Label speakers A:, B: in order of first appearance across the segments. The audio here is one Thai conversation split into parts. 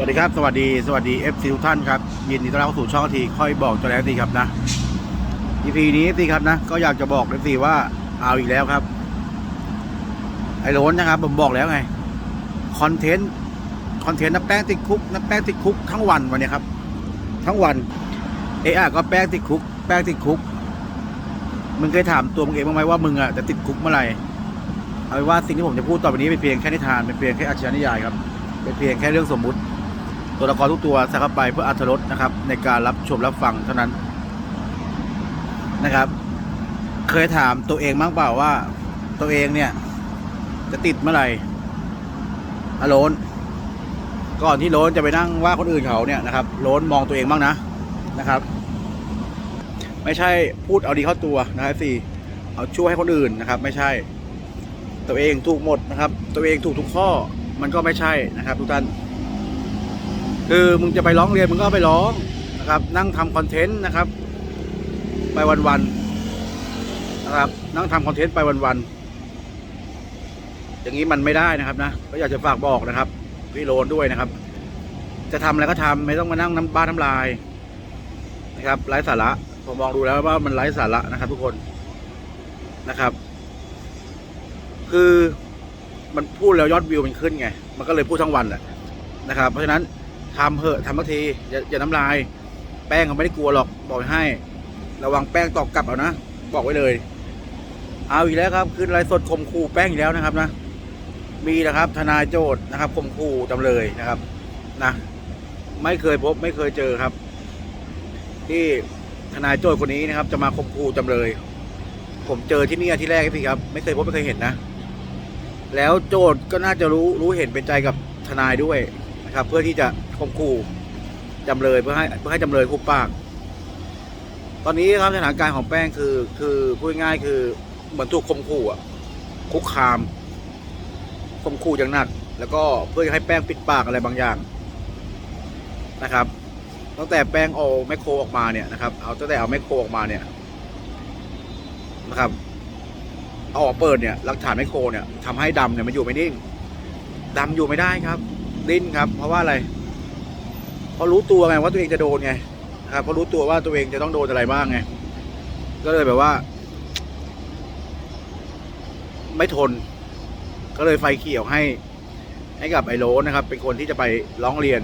A: วัสดีครับ สวัสดีสวัสดี FC ทุกท่านครับ ยินดีต้อนรับเข้าสู่ช่องทีค่อยบอกจอแล้วทีครับนะ EP นี้ทีครับนะ ก็อยากจะบอก FC ว่าเอาอีกแล้วครับ ไอ้โรนนะครับ ผมบอกแล้วไงคอนเทนต์คอนเทนต์น้ำแป้งติดคุกน้ำแป้งติดคุกทั้งวันวันนี้ครับ ทั้งวัน เออก็แป้งติดคุก แป้งติดคุกมึงเคยถามตัวมึงเองบ้างไหมว่ามึงอะจะติดคุกเมื่อไหร่เอาเป็นว่าสิ่งที่ผมจะพูดต่อไปนี้เป็นเพียงแค่นิทานเป็นเพียงแค่อาชญานิยายครับเป็นเพียงแค่เรื่องสมมุติ ตัวละครทุกตัวส่เข้าไปเพื่ออัธรสนะครับ ในการรับชมรับฟังเท่านั้นนะครับ เคยถามตัวเองบ้างเปล่าว่า ตัวเองเนี่ย จะติดเมื่อไหร่อโลนก่อนที่โลนจะไปนั่งว่าคนอื่นเขาเนี่ยนะครับโลนมองตัวเองบ้างนะนะครับ ไม่ใช่พูดเอาดีเข้าตัวนะครับสี่เอาช่วยให้คนอื่นนะครับ ไม่ใช่ ตัวเองถูกหมดนะครับ ตัวเองถูกทุกข้อมันก็ไม่ใช่นะครับ ทุกท่าน คือมึงจะไปร้องเรียนมึงก็ไปร้องนะครับ นั่งทำคอนเทนต์นะครับ ไปวันๆนะครับ นั่งทำคอนเทนต์ไปวันๆอย่างนี้มันไม่ได้นะครับนะก็อยากจะฝากบอกนะครับพี่โรนด้วยนะครับ จะทำอะไรก็ทำไม่ต้องมานั่งน้ำบ้านน้ำลายนะครับไร้สาระผมมองดูแล้วว่ามันไร้สาระนะครับ ทุกคนนะครับ คือมันพูดแล้วยอดวิวมันขึ้นไง มันก็เลยพูดทั้งวันแหละนะครับ เพราะฉะนั้น ทำเหอะทำทักทีอย่าอย่าน้ำลาย แป้งเขาไม่ได้กลัวหรอกบอกให้ ระวังแป้งตอกกลับเอานะบอกไว้เลย เอาอีกแล้วครับขึ้นไลฟ์สดข่มขู่แป้งอีกแล้วนะครับนะ มีนะครับ ทนายโจทย์นะครับข่มขู่จำเลยนะครับนะไม่เคยพบไม่เคยเจอครับ ที่ทนายโจทย์คนนี้นะครับ จะมาข่มขู่จำเลย ผมเจอที่นี่ที่แรกพี่ครับ ไม่เคยพบไม่เคยเห็นนะ แล้วโจทย์ก็น่าจะรู้รู้เห็นเป็นใจกับทนายด้วยนะครับ เพื่อที่จะ ข่มขู่จำเลยเพื่อให้เพื่อให้จำเลยคุบปาก ตอนนี้ครับสถานการณ์ของแป้งคือ คือพูดง่ายคือเหมือนถูกข่มขู่อะคุกคามข่มขู่อย่างหนัก แล้วก็เพื่อให้แป้งปิดปากอะไรบางอย่างนะครับตั้งแต่แป้งเอาแมคโครออกมาเนี่ยนะครับ เอาตั้งแต่เอาแมคโครออกมาเนี่ยนะครับเอาออกเปิดเนี่ยหลักฐานไมโครเนี่ยทำให้ดำเนี่ยมันอยู่ไม่นิ่งดำอยู่ไม่ได้ครับ ดิ้นครับ เพราะว่าอะไร เพรารู้ตัวไงว่าตัวเองจะโดนไงครับเพรารู้ตัวว่าตัวเองจะต้องโดนอะไรบ้างไงก็เลยแบบว่า ไม่ทน ก็เลยไฟเขียวให้ ให้กับไอโรนนะครับ เป็นคนที่จะไปร้องเรียน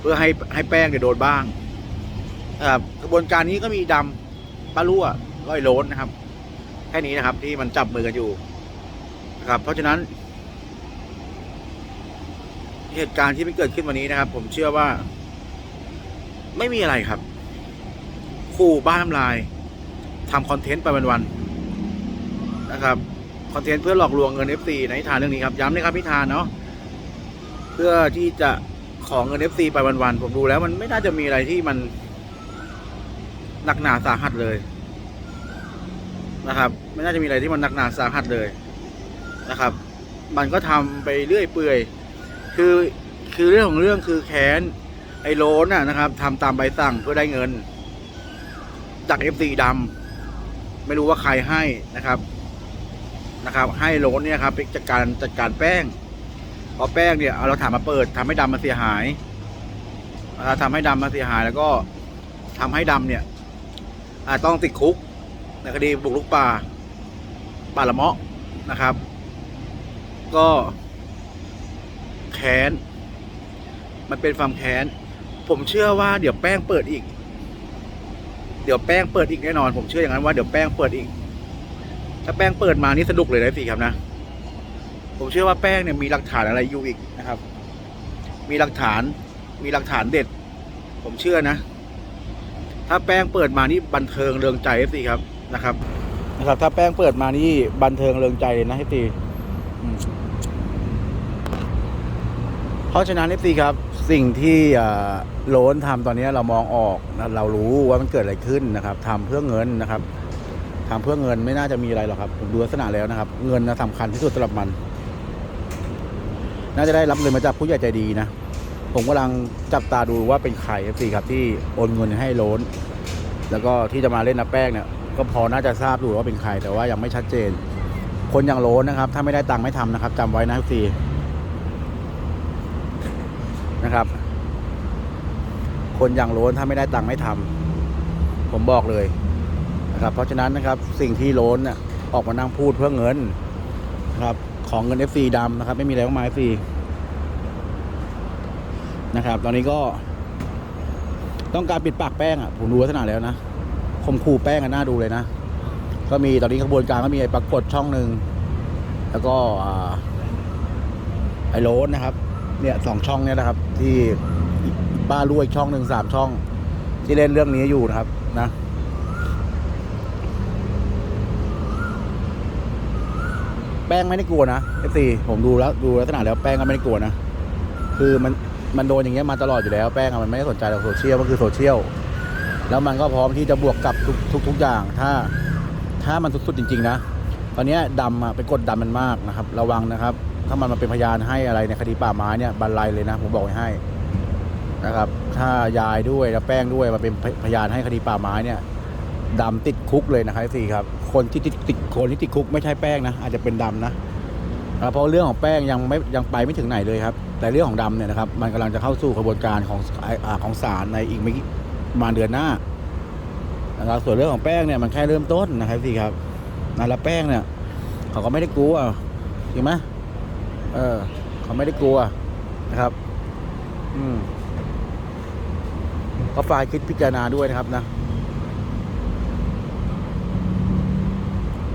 A: เพื่อให้ให้แป้งเนี่ยโดนบ้างครับกระบวนการนี้ก็มีดำปลาลั่วก็ไอโรนนะครับแค่นี้นะครับ ที่มันจับมือกันอยู่นะครับ เพราะฉะนั้น เหตุการณ์ที่มันเกิดขึ้นวันนี้นะครับ ผมเชื่อว่า ไม่มีอะไรครับ คู่บ้านทำลายทำคอนเทนต์ไปวันๆนะครับคอนเทนต์เพื่อหลอกลวงเงิน FC ในนิทานเรื่องนี้ครับย้ำนะครับนิทานเนาะเพื่อที่จะของเงิน FC ไปวันๆผมดูแล้ว มันไม่น่าจะมีอะไรที่มันหนักหนาสาหัสเลยนะครับ ไม่น่าจะมีอะไรที่มันหนักหนาสาหัสเลยนะครับ มันก็ทำไปเรื่อยเปื่อย คือคือเรื่องของเรื่องคือแค้น ไอ้โลนน่ะนะครับทำตามใบสั่งเพื่อได้เงิน จากเอฟซีดำไม่รู้ว่าใครให้นะครับนะครับ ให้โลนเนี่ยครับจัดการจัดการแป้งพราะแป้งเนี่ยเอาเราถามมาเปิดทำให้ดำมาเสียหายนะครับทำให้ดำมาเสียหายแล้วก็ทำให้ดำเนี่ยอาจต้องติดคุกในคดีบุกรุกป่าป่าละเมาะนะครับ ก็แค้น มันเป็นความแค้น ผมเชื่อว่าเดี๋ยวแป้งเปิดอีก เดี๋ยวแป้งเปิดอีกแน่นอน ผมเชื่ออย่างนั้นว่าเดี๋ยวแป้งเปิดอีก ถ้าแป้งเปิดมานี่สนุกเลยนะสิครับนะ ผมเชื่อว่าแป้งเนี่ยมีหลักฐานอะไรอยู่อีกนะครับ มีหลักฐาน มีหลักฐานเด็ด ผมเชื่อนะ ถ้าแป้งเปิดมานี่บันเทิงเริงใจเอฟซีครับนะครับ นะครับ ถ้าแป้งเปิดมานี่บันเทิงเริงใจเลยนะเอฟซีเพราะฉะนั้นเอฟซีครับสิ่งที่อ่า โลนทำตอนนี้เรามองออกเรารู้ว่ามันเกิดอะไรขึ้นนะครับทำเพื่อเงินนะครับทำเพื่อเงินไม่น่าจะมีอะไรหรอกครับผมดูลักษณะแล้วนะครับ เงินนะสำคัญที่สุดสำหรับมัน น่าจะได้รับเงินมาจากผู้ใหญ่ใจดีนะผมกำลังจับตาดูว่าเป็นใครครับสี่ครับที่โอนเงินให้โลนแล้วก็ที่จะมาเล่นน้ำแป้งเนี่ยก็พอน่าจะทราบอยู่ว่าเป็นใครแต่ว่ายังไม่ชัดเจน คนอย่างโลนนะครับ ถ้าไม่ได้ตังค์ไม่ทำนะครับจำไว้นะครับสี่นะครับ คนอย่างโล้นถ้าไม่ได้ตังค์ไม่ทำผมบอกเลยนะครับเพราะฉะนั้นนะครับสิ่งที่โล้นเนี่ยออกมานั่งพูดเพื่อเงินนะครับของเงิน FC ดำนะครับ ไม่มีอะไรมากมาย FC นะครับ ตอนนี้ก็ ต้องการปิดปากแป้งอะผมดูลักษณะแล้วนะคมคู่แป้งกันน่าดูเลยนะ ก็มีตอนนี้ขบวนการก็มีไอ้ปรากฏช่องหนึ่งแล้วก็อไอ้โรนนะครับ เนี่ยสองช่องเนี่ยนะครับ ที่ ป้ารู้อีกช่องหนึ่งสามช่อง ที่เล่นเรื่องนี้อยู่นะครับ นะแป้งไม่ได้กลัวนะเอฟซีผมดูแล้วดูลักษณะแล้วแป้งก็ไม่ได้กลัวนะคือมันมันโดนอย่างเงี้ยมาตลอดอยู่แล้วแป้งอะมันไม่ได้สนใจหรอกโซเชียลมันคือโซเชียลแล้วมันก็พร้อมที่จะบวกกับทุกทุกทุกอย่างถ้าถ้ามันสุดๆจริง ๆ นะ ตอนนี้ดำอะไปกดดันมันมากนะครับ ระวังนะครับ ถ้ามันมาเป็นพยานให้อะไรในคดีป่าไม้เนี่ยบันไลเลยนะ ผมบอกให้ นะครับ ถ้ายายด้วยแล้วแป้งด้วยมาเป็นพยานให้คดีป่าไม้เนี่ยดำติดคุกเลยนะครับสี่ครับ คนที่ติดติดคนที่ติดคุกไม่ใช่แป้งนะ อาจจะเป็นดำนะเพราะเรื่องของแป้งยังไม่ยังไปไม่ถึงไหนเลยครับ แต่เรื่องของดำเนี่ยนะครับ มันกำลังจะเข้าสู่กระบวนการของอของศาลในอีกไม่กี่มาเดือนหน้านะครับส่วนเรื่องของแป้งเนี่ยมันแค่เริ่มต้นนะครับสี่ครับนะแล้วแป้งเนี่ย เขาก็ไม่ได้กลัวจริงไหมเออ เขาไม่ได้กลัวนะครับ อืม ก็ฝ่ายคิดพิจารณาด้วยนะครับนะ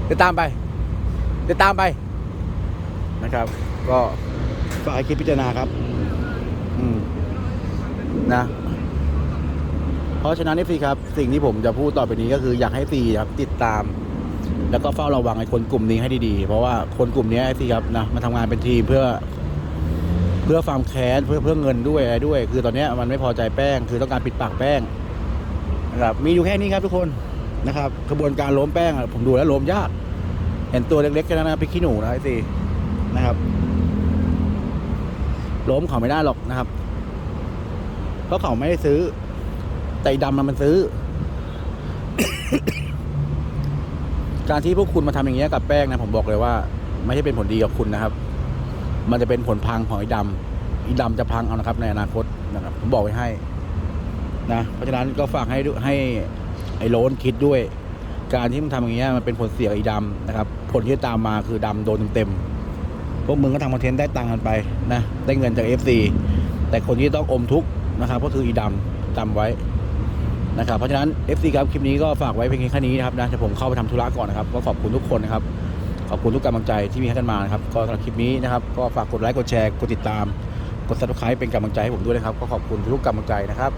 A: เดี๋ยวตามไปเดี๋ยวตามไปนะครับ ก็ฝ่ายคิดพิจารณาครับ อืมนะ เพราะฉะนั้นนี่สิครับ สิ่งที่ผมจะพูดต่อไปนี้ก็คืออยากให้ฟีครับ ติดตาม แล้วก็เฝ้าระวังไอ้คนกลุ่มนี้ให้ดีๆ เพราะว่าคนกลุ่มนี้ไอ้สิครับนะมันทำงานเป็นทีมเพื่อ เพื่อความแค้นเพื่อเพื่อเงินด้วยอะไรด้วย คือตอนนี้มันไม่พอใจแป้ง คือต้องการปิดปากแป้งนะครับมีอยู่แค่นี้ครับทุกคนนะครับกระบวนการล้มแป้งผมดูแล้วล้มยากเห็นตัวเล็กๆแค่นั้นนะพริกขี้หนูนะไอ้สินะครับล้มเขาไม่ได้หรอกนะครับ เพราะเขาไม่ได้ซื้อแต่ดำมันมันซื้อ การที่พวกคุณมาทำอย่างเงี้ยกับแป้งนะผมบอกเลยว่า ไม่ใช่เป็นผลดีกับคุณนะครับ มันจะเป็นผลพังของไอ้ดำไอ้ดำจะพังเอานะครับ ในอนาคตนะครับผมบอกไว้ให้นะเพราะฉะนั้นก็ฝากให้ให้ไอ้โลนคิดด้วย การที่มึงทำอย่างเงี้ยมันเป็นผลเสียกับไอ้ดำนะครับ ผลที่ตามมาคือดำโดนเต็มๆพวกมึงก็ทำคอนเทนต์ได้ตังค์กันไปนะได้เงินจาก FC แต่คนที่ต้องอมทุกข์นะครับ ก็คืออีดำจำไว้นะครับเพราะฉะนั้น FC ครับคลิปนี้ก็ฝากไว้เพียงแค่นี้นะครับนะเดี๋ยวผมเข้าไปทำธุระก่อนนะครับก็ขอบคุณทุกคนนะครับ ขอบคุณทุกกำลังใจที่มีให้กันมานะครับก็สำหรับคลิปนี้นะครับ ก็ฝากกดไลค์กดแชร์กดติดตาม กด subscribe เป็นกำลังใจให้ผมด้วยนะครับ ก็ขอบคุณทุกกำลังใจนะครับ